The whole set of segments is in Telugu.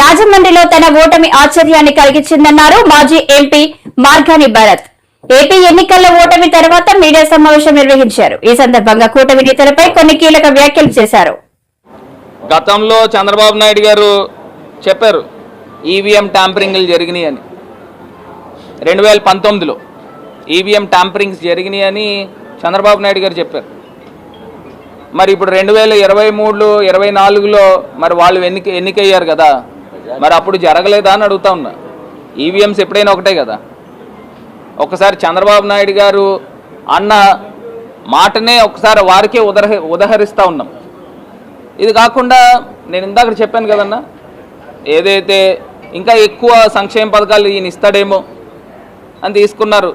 రాజమండ్రిలో తన ఓటమి ఆశ్చర్యాన్ని కలిగించిందన్నారు మాజీ ఎంపీ మార్గాని భరత్. ఏపీ ఎన్నికల్లో ఓటమి తర్వాత మీడియా సమావేశం నిర్వహించారు. ఈ సందర్భంగా కూటమి నేతలపై కొన్ని కీలక వ్యాఖ్యలు చేశారు. గతంలో చంద్రబాబు నాయుడు గారు చెప్పారు ఈవీఎం ట్యాంపరింగ్లు జరిగినాయి అని. రెండు వేల పంతొమ్మిదిలో ఈవీఎం ట్యాంపరింగ్స్ జరిగినాయి అని చంద్రబాబు నాయుడు గారు చెప్పారు. మరి ఇప్పుడు రెండు వేల ఇరవై మూడులో ఇరవై నాలుగులో మరి వాళ్ళు ఎన్నిక ఎన్నికయ్యారు కదా మరి అప్పుడు జరగలేదా అని అడుగుతా ఉన్నా. ఈవీఎంస్ ఎప్పుడైనా ఒకటే కదా. ఒకసారి చంద్రబాబు నాయుడు గారు అన్న మాటనే ఒకసారి వారికే ఉదహ ఉదహరిస్తూ ఉన్నాం. ఇది కాకుండా నేను ఇందాక చెప్పాను కదన్నా ఏదైతే ఇంకా ఎక్కువ సంక్షేమ పథకాలు ఈయన ఇస్తాడేమో అని తీసుకున్నారు.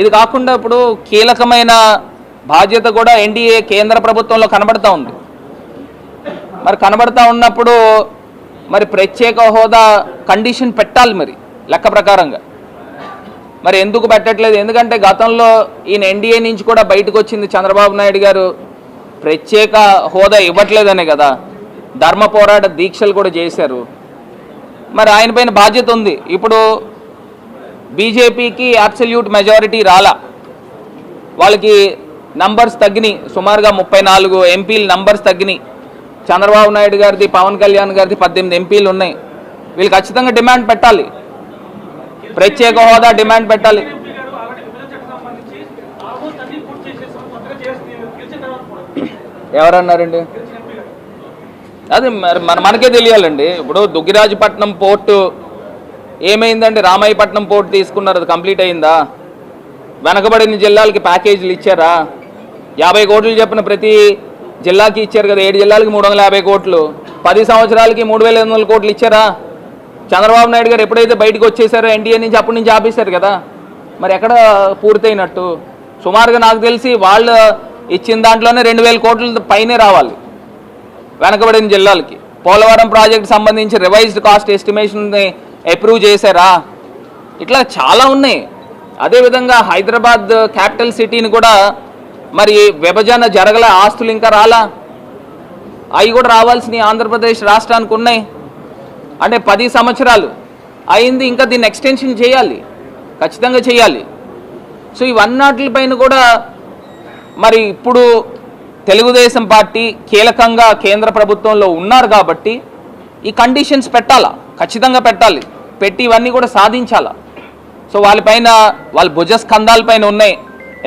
ఇది కాకుండా ఇప్పుడు కీలకమైన బాధ్యత కూడా ఎన్డీఏ కేంద్ర ప్రభుత్వంలో కనబడతా ఉంది. మరి కనబడతా ఉన్నప్పుడు మరి ప్రత్యేక హోదా కండిషన్ పెట్టాలి మరి లెక్క ప్రకారంగా. మరి ఎందుకు పెట్టట్లేదు? ఎందుకంటే గతంలో ఈయన ఎన్డీఏ నుంచి కూడా బయటకు వచ్చింది చంద్రబాబు నాయుడు గారు. ప్రత్యేక హోదా ఇవ్వట్లేదనే కదా. ధర్మ పోరాట దీక్షలు కూడా చేశారు. మరి ఆయన పైన బాధ్యత ఉంది. ఇప్పుడు బీజేపీకి అబ్సల్యూట్ మెజారిటీ రాలా. వాళ్ళకి నంబర్స్ తగ్గినాయి. సుమారుగా ముప్పై నాలుగు ఎంపీలు నంబర్స్ తగ్గినాయి. చంద్రబాబు నాయుడు గారిది పవన్ కళ్యాణ్ గారిది పద్దెనిమిది ఎంపీలు ఉన్నాయి. వీళ్ళు ఖచ్చితంగా డిమాండ్ పెట్టాలి. ప్రత్యేక హోదా డిమాండ్ పెట్టాలి. ఎవరన్నారండి? అది మరి మన మనకే తెలియాలండి. ఇప్పుడు దుగ్గిరాజపట్నం పోర్టు ఏమైందండి? రామాయపట్నం పోర్టు తీసుకున్నారు అది కంప్లీట్ అయిందా? వెనకబడిన జిల్లాలకి ప్యాకేజీలు ఇచ్చారా? యాభై కోట్లు చెప్పిన ప్రతి జిల్లాకి ఇచ్చారు కదా ఏడు జిల్లాలకి మూడు వందల యాభై కోట్లు. పది సంవత్సరాలకి మూడు వేల ఐదు వందల కోట్లు ఇచ్చారా? చంద్రబాబు నాయుడు గారు ఎప్పుడైతే బయటకు వచ్చేసారో ఎన్డీఏ నుంచి అప్పటి నుంచి ఆపేశారు కదా. మరి ఎక్కడ పూర్తయినట్టు? సుమారుగా నాకు తెలిసి వాళ్ళు ఇచ్చిన దాంట్లోనే రెండు వేల కోట్ల పైనే రావాలి వెనకబడిన జిల్లాలకి. పోలవరం ప్రాజెక్ట్ సంబంధించి రివైజ్డ్ కాస్ట్ ఎస్టిమేషన్ని అప్రూవ్ చేశారా? ఇట్లా చాలా ఉన్నాయి. అదేవిధంగా హైదరాబాద్ క్యాపిటల్ సిటీని కూడా మరి విభజన జరగల ఆస్తులు ఇంకా రాలా? అవి కూడా రావాల్సినవి ఆంధ్రప్రదేశ్ రాష్ట్రానికి ఉన్నాయి. అంటే పది సంవత్సరాలు అయింది ఇంకా దీన్ని ఎక్స్టెన్షన్ చేయాలి. ఖచ్చితంగా చేయాలి. సో ఇవన్నిటిపైన కూడా మరి ఇప్పుడు తెలుగుదేశం పార్టీ కీలకంగా కేంద్ర ప్రభుత్వంలో ఉన్నారు కాబట్టి ఈ కండిషన్స్ పెట్టాలా? ఖచ్చితంగా పెట్టాలి. పెట్టి ఇవన్నీ కూడా సాధించాలా? సో వాళ్ళపైన వాళ్ళ భుజ భుజస్కంధాలపైన ఉన్నాయి.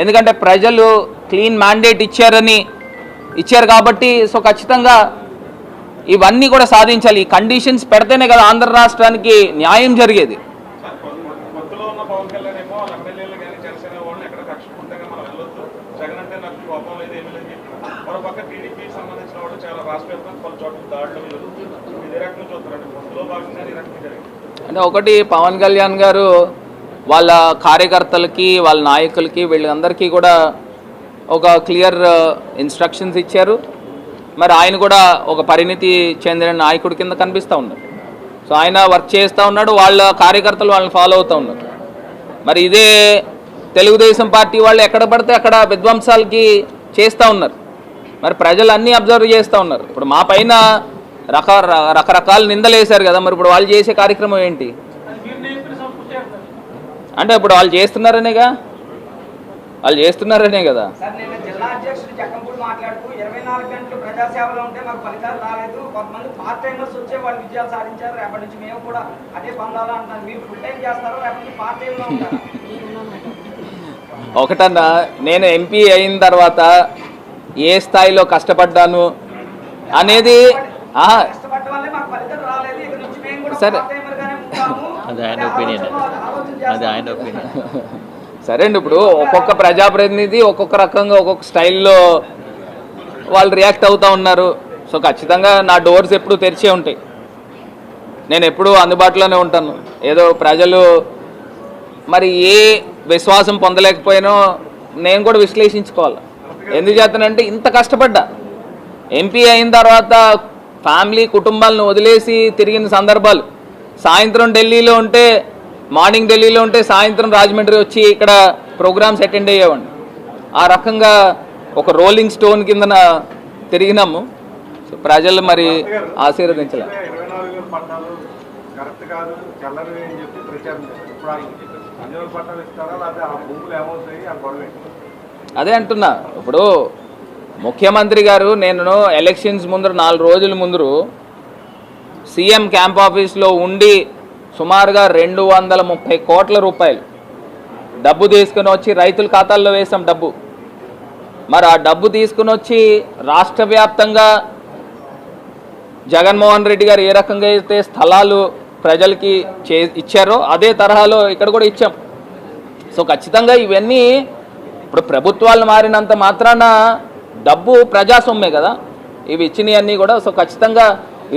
ఎందుకంటే ప్రజలు క్లీన్ మ్యాండేట్ ఇచ్చారని ఇచ్చారు కాబట్టి సో ఖచ్చితంగా ఇవన్నీ కూడా సాధించాలి. ఈ కండిషన్స్ పెడితేనే కదా ఆంధ్ర రాష్ట్రానికి న్యాయం జరిగేది. అంటే ఒకటి పవన్ కళ్యాణ్ గారు వాళ్ళ కార్యకర్తలకి వాళ్ళ నాయకులకి వీళ్ళందరికీ కూడా ఒక క్లియర్ ఇన్స్ట్రక్షన్స్ uh, ఇచ్చారు. మరి ఆయన కూడా ఒక పరిణితి చెందిన నాయకుడి కింద కనిపిస్తూ ఉన్నారు. సో ఆయన వర్క్ చేస్తూ ఉన్నాడు వాళ్ళ కార్యకర్తలు వాళ్ళని ఫాలో అవుతూ ఉన్నారు. మరి ఇదే తెలుగుదేశం పార్టీ వాళ్ళు ఎక్కడ పడితే అక్కడ విధ్వంసాలకి చేస్తూ ఉన్నారు. మరి ప్రజలు అన్నీ అబ్జర్వ్ చేస్తూ ఉన్నారు. ఇప్పుడు మా పైన రక రకరకాల నిందలు వేశారు కదా మరి ఇప్పుడు వాళ్ళు చేసే కార్యక్రమం ఏంటి? అంటే ఇప్పుడు వాళ్ళు చేస్తున్నారనేగా? వాళ్ళు చేస్తున్నారనే కదా. సార్ నిన్న జిల్లా అధ్యక్షుడు జక్కంపూడి మాట్లాడుతూ ఇరవై నాలుగు గంటలు ప్రజాసేవలో ఉంటే మాకు ఫలితాలు రాలేదు. కొంతమంది పార్ట్ టైమర్స్ వచ్చే వాళ్ళు విజయాలు సాధించారు. రేపటి నుంచి మేము కూడా అదే పొందాలా అంటున్నారు మీరు ఫుల్ టైం చేస్తారో? రేపటి నుంచి పార్ట్ టైంలో ఉంటారా? ఒకటన్నా నేను ఎంపీ అయిన తర్వాత ఏ స్థాయిలో కష్టపడ్డాను అనేది సరే. పార్ట్ టైమర్ గానే ఉంటాము. అది ఆయన ఆలోచన అది. ఆయన ఒపీనియన్ సరే అండి ఇప్పుడు ఒక్కొక్క ప్రజాప్రతినిధి ఒక్కొక్క రకంగా ఒక్కొక్క స్టైల్లో వాళ్ళు రియాక్ట్ అవుతూ ఉన్నారు. సో ఖచ్చితంగా నా డోర్స్ ఎప్పుడు తెరిచే ఉంటాయి. నేను ఎప్పుడూ అందుబాటులోనే ఉంటాను. ఏదో ప్రజలు మరి ఏ విశ్వాసం పొందలేకపోయినో నేను కూడా విశ్లేషించుకోవాలి. ఎందుకు చేస్తానంటే ఇంత కష్టపడ్డా. ఎంపీ అయిన తర్వాత ఫ్యామిలీ కుటుంబాలను వదిలేసి తిరిగిన సందర్భాలు. సాయంత్రం ఢిల్లీలో ఉంటే మార్నింగ్ ఢిల్లీలో ఉంటే సాయంత్రం రాజమండ్రి వచ్చి ఇక్కడ ప్రోగ్రామ్స్ అటెండ్ అయ్యేవాడిని. ఆ రకంగా ఒక రోలింగ్ స్టోన్ కిందన తిరిగినాము. సో ప్రజలు మరి ఆశీర్వదించలే. అదే అంటున్నా. ఇప్పుడు ముఖ్యమంత్రి గారు నేను ఎలక్షన్స్ ముందు నాలుగు రోజుల ముందు సీఎం క్యాంప్ ఆఫీస్లో ఉండి సుమారుగా రెండు వందల ముప్పై కోట్ల రూపాయలు. డబ్బు తీసుకుని వచ్చి రైతుల ఖాతాల్లో వేసాం డబ్బు. మరి ఆ డబ్బు తీసుకుని వచ్చి రాష్ట్ర వ్యాప్తంగా జగన్మోహన్ రెడ్డి గారు ఏ రకంగా అయితే స్థలాలు ప్రజలకి చే ఇచ్చారో అదే తరహాలో ఇక్కడ కూడా ఇచ్చాం. సో ఖచ్చితంగా ఇవన్నీ ఇప్పుడు ప్రభుత్వాలు మారినంత మాత్రాన డబ్బు ప్రజాసొమ్మే కదా. ఇవి ఇచ్చినవన్నీ కూడా సో ఖచ్చితంగా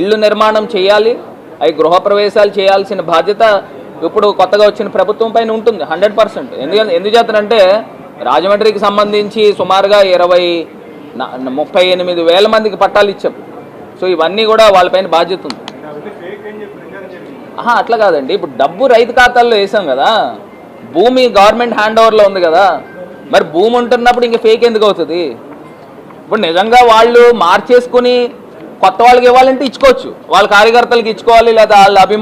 ఇళ్ళు నిర్మాణం చేయాలి. అవి గృహప్రవేశాలు చేయాల్సిన బాధ్యత ఇప్పుడు కొత్తగా వచ్చిన ప్రభుత్వం పైన ఉంటుంది హండ్రెడ్ పర్సెంట్. ఎందుకంటే ఎందుకు చేతనంటే రాజమండ్రికి సంబంధించి సుమారుగా ఇరవై ముప్పై ఎనిమిది వేల మందికి పట్టాలు ఇచ్చాం. సో ఇవన్నీ కూడా వాళ్ళపైన బాధ్యత ఉంది. ఆహా అట్లా కాదండి. ఇప్పుడు డబ్బు రైతు ఖాతాల్లో వేసాం కదా భూమి గవర్నమెంట్ హ్యాండ్ ఓవర్లో ఉంది కదా మరి భూమి ఉంటున్నప్పుడు ఇంక ఫేక్ ఎందుకు అవుతుంది? ఇప్పుడు నిజంగా వాళ్ళు మార్చేసుకుని కొత్త వాళ్ళకి ఇవ్వాలంటే ఇచ్చుకోవచ్చు. వాళ్ళ కార్యకర్తలకు ఇచ్చుకోవాలి లేదా వాళ్ళ అభిమాన